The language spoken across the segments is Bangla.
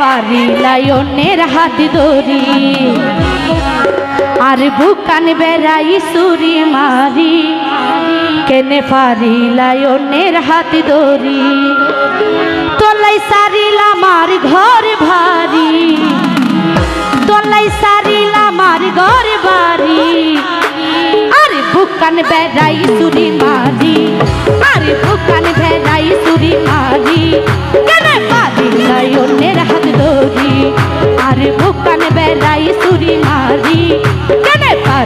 পারিলাই অন্যের হাত দড়ি আর বুকান বেড়াই সুরি মারি। কেনে পারিলাই অন্যের হাত দড়ি তোলাই সারিল আমার ঘর ভারী। তোলাই সারিল আমার ঘর বাড়ি আরে বুকান বেড়াই সুরি মারি। আরে বুকান বেড়াই সুরি মারি।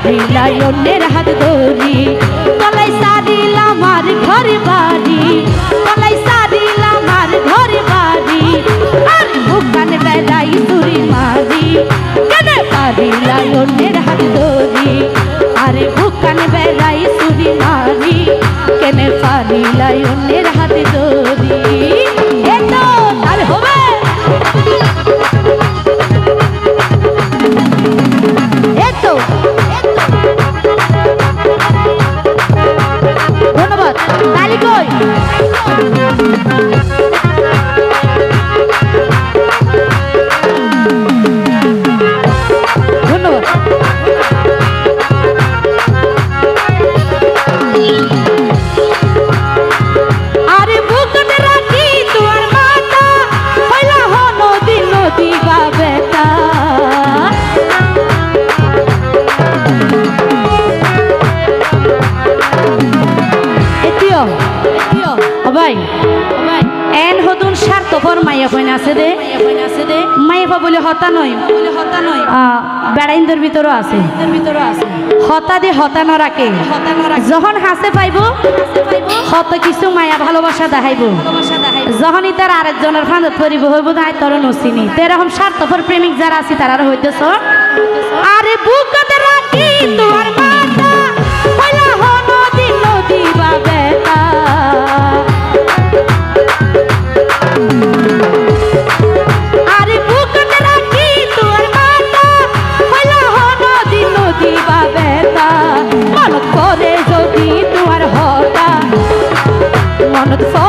পারিলাই অন্যের হাত ধরি। তলাই সারিল আমার ঘর বাড়ি। তলাই সারিল আমার ঘর বাড়ি। আর বুকান বেড়াই সুরি মারি। কেন পারিলাই অন্যের হাত ধরি। আরে বুকান বেড়াই সুরি মারি। কেনে পারিলাই অন্যের হাতে ধরি। এন কইন আছে দে। দে হতা হতা আছে। হতা দিয়ে হতা যখন হাসে পাইব, হত কিছু মায়া আরেকজনের ফাঁদত পরিব হইব তাই তোর নসিনি। স্বার্থপর প্রেমিক যারা আছে তারা হইতেছ। আরে তোমার mano, tu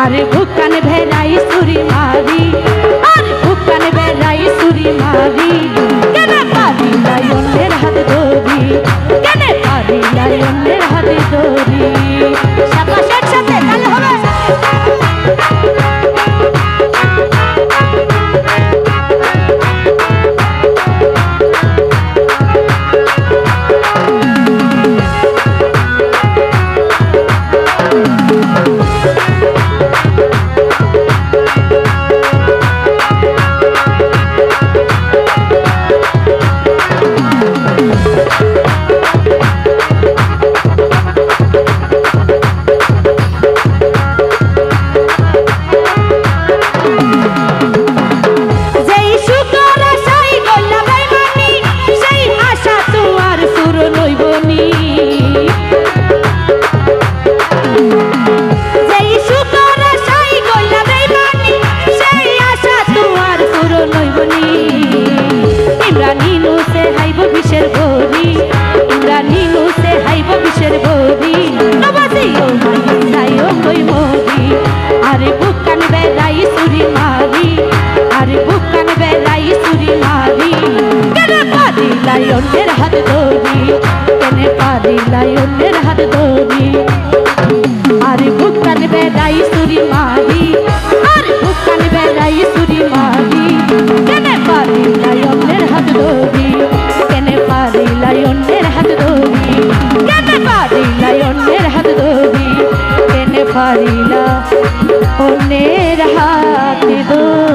আরে ভুকান ভেলাই সুরি মারি আরে ভুকান ভেলাই সুরি মারি। অন্যের হাতে দোষ